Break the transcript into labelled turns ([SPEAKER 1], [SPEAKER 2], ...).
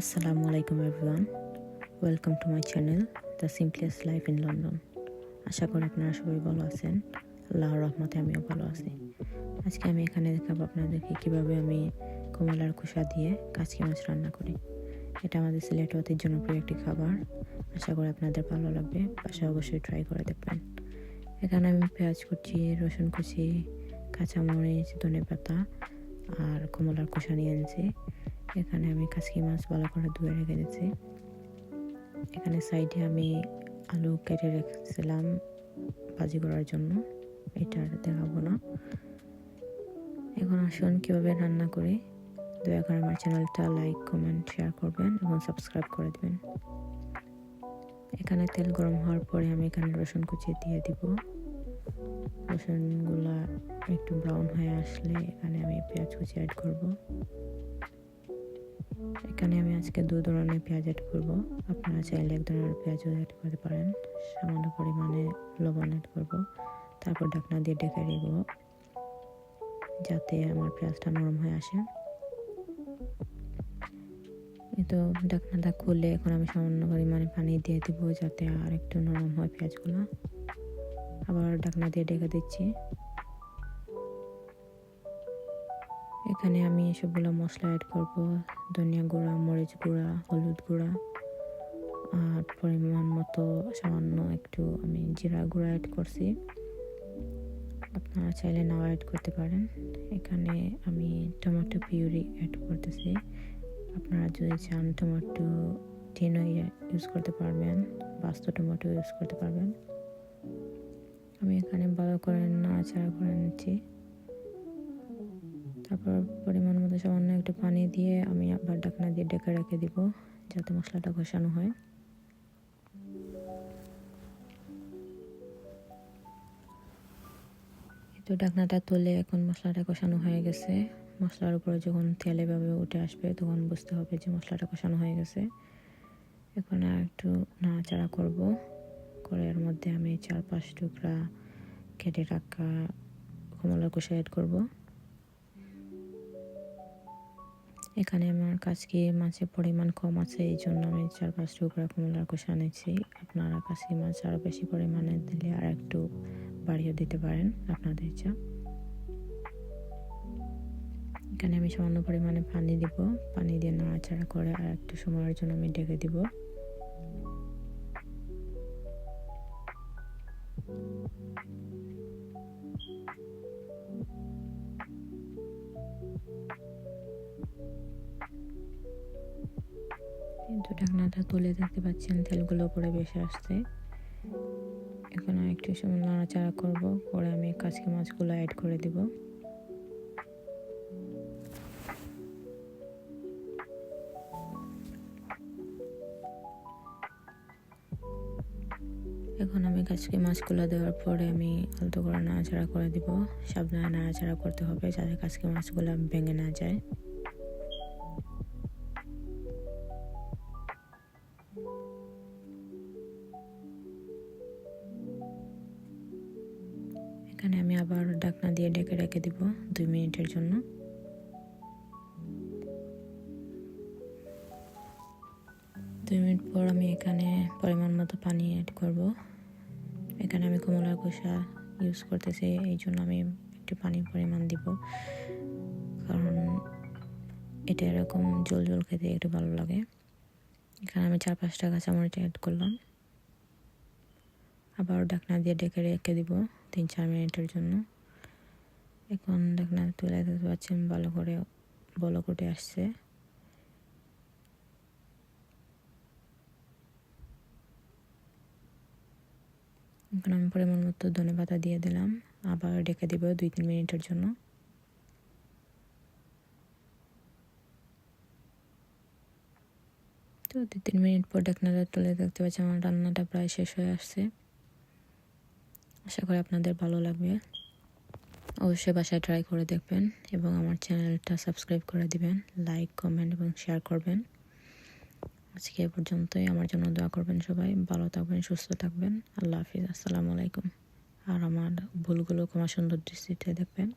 [SPEAKER 1] আসসালামু আলাইকুম everyone welcome to my channel the simplest life in London আশা করি আপনারা সবাই ভালো আছেন। আল্লাহর রহমতে আমিও ভালো আছি। আজকে আমি এখানে দেখাবো আপনাদেরকে কীভাবে আমি কমলার খোসা দিয়ে কাচকি মাছ রান্না করি। এটা আমাদের সিলেট অতির জনপ্রিয় একটি খাবার। আশা করি আপনাদের ভালো লাগবে। বাসায় অবশ্যই ট্রাই করে দেখবেন। এখানে আমি পেঁয়াজ কুচি, রসুন কুচি, কাঁচামরিচ ধনে পাতা আর কমলার খোসা নিয়ে এনেছি। এখানে আমি কাসকি মাছ ভালো করে ধুয়ে রেখে দিয়েছি। এখানে সাইডে আমি আলু কেটে রেখেছিলাম ভাজি করার জন্য। এটা আর দেখাবো না। এখন আসুন কীভাবে রান্না করি। দয়া করে আমার চ্যানেলটা লাইক, কমেন্ট, শেয়ার করবেন এবং সাবস্ক্রাইব করে দেবেন। এখানে তেল গরম হওয়ার পরে আমি এখানে রসুন কুচিয়ে দিয়ে দিব। রসুনগুলা একটু ব্রাউন হয়ে আসলে এখানে আমি পেঁয়াজ কুচি অ্যাড করব। এখানে আমি আজকে দু ধরনের পেঁয়াজ অ্যাড করব। আপনারা চাইলে এক ধরনের পেঁয়াজও অ্যাড করতে পারেন। সামান্য পরিমাণে লবণ অ্যাড করব। তারপর ঢাকনা দিয়ে ডেকে দিব যাতে আমার পেঁয়াজটা নরম হয়ে আসে। তো ঢাকনাটা খুলে এখন আমি সামান্য পরিমাণে পানি দিয়ে দিব, যাতে আর একটু নরম হয় পেঁয়াজগুলো। আবার ঢাকনা দিয়ে ডেকে দিচ্ছি। এখানে আমি সবগুলো মশলা অ্যাড করব। ধনিয়া গুঁড়া, মরিচ গুঁড়া, হলুদ গুঁড়া। আর পরিমাণ মতো সামান্য একটু আমি জিরা গুঁড়া অ্যাড করছি। আপনারা চাইলে নাও অ্যাড করতে পারেন। এখানে আমি টমেটো পিউরি অ্যাড করতেছি। আপনারা যদি চান টমেটো টিনও ইউজ করতে পারবেন, বাস্ত টমেটো ইউজ করতে পারবেন। আমি এখানে ভালো করে নাড়াচাড়া করে নিচ্ছি। তারপর পরিমাণ মতো সামান্য একটু পানি দিয়ে আমি আবার ঢাকনা দিয়ে ডেকে রেখে দিব, যাতে মশলাটা ঘষানো হয়। তো ঢাকনাটা তুলে এখন মশলাটা কষানো হয়ে গেছে। মশলার উপরে যখন তেল উঠে আসবে, তখন বুঝতে হবে যে মশলাটা কষানো হয়ে গেছে। এখন আর একটু নাড়াচাড়া করব। করে এর মধ্যে আমি চার পাঁচ টুকরা কেটে রাখা কমলার কষা অ্যাড করব। এখানে আমার কাছকে মাছের পরিমাণ কম আছে? এই জন্য আমি চার পাঁচ টুকরা কমলার কষা নিচ্ছি। আপনারা কাছকি মাছ আরও বেশি পরিমাণে দিলে আর একটু বাড়িয়ে দিতে পারেন আপনাদের ইচ্ছা। এখানে আমি সামান্য পরিমাণে পানি দিব। পানি দিয়ে নাড়াচাড়া করে আর একটু সময়ের জন্য আমি ডেকে দিব। ঢাকনাটা তুলে দেখতে পাচ্ছেন, তেলগুলো উপরে বেশি আসছে। এখন একটু সময় নাড়াচাড়া করব, পরে আমি কাজকে মাছগুলো অ্যাড করে দিব। এখন আমি কাজকে মাছগুলো দেওয়ার পরে আমি আলতো করে নাড়াচাড়া করে দিব। সাবধানে নাড়াচাড়া করতে হবে যাতে কাজকে মাছগুলো ভেঙে না যায়। আবার ঢাকনা দিয়ে ডেকে রেখে দিব দুই মিনিটের জন্য। দুই মিনিট পর আমি এখানে পরিমাণ মতো পানি অ্যাড করব। এখানে আমি কমলার কষা ইউজ করতেছি, এই জন্য আমি একটু পানির পরিমাণ দিব। কারণ এটা এরকম জল জল খেতে একটু ভালো লাগে। এখানে আমি চার পাঁচটা কাঁচামরিচ অ্যাড করলাম। আবার ঢাকনা দিয়ে ডেকে রেখে দিব তিন চার মিনিটের জন্য। এখন ঢাকনা তুলে দেখতে পাচ্ছেন ভালো করে বলো করে আসছে। এখন আমি পরিমাণ মতো ধনে পাতা দিয়ে দিলাম, আবার ডেকে দিব দুই তিন মিনিটের জন্য। তো দুই তিন মিনিট পর ঢাকনাটা তুলে দেখতে পাচ্ছি, আমার রান্নাটা প্রায় শেষ হয়ে আসছে। আশা করি আপনাদের ভালো লাগবে। অবশ্যই বাসায় ট্রাই করে দেখবেন এবং আমার চ্যানেলটা সাবস্ক্রাইব করে দিবেন লাইক কমেন্ট এবং শেয়ার করবেন। আজকে এ পর্যন্তই। আমার জন্য দোয়া করবেন সবাই। ভালো থাকবেন, সুস্থ থাকবেন। আল্লাহ হাফিজ। আসসালামু আলাইকুম। আর আমার ভুলগুলো ক্ষমা সুন্দর দৃষ্টিতে দেখবেন।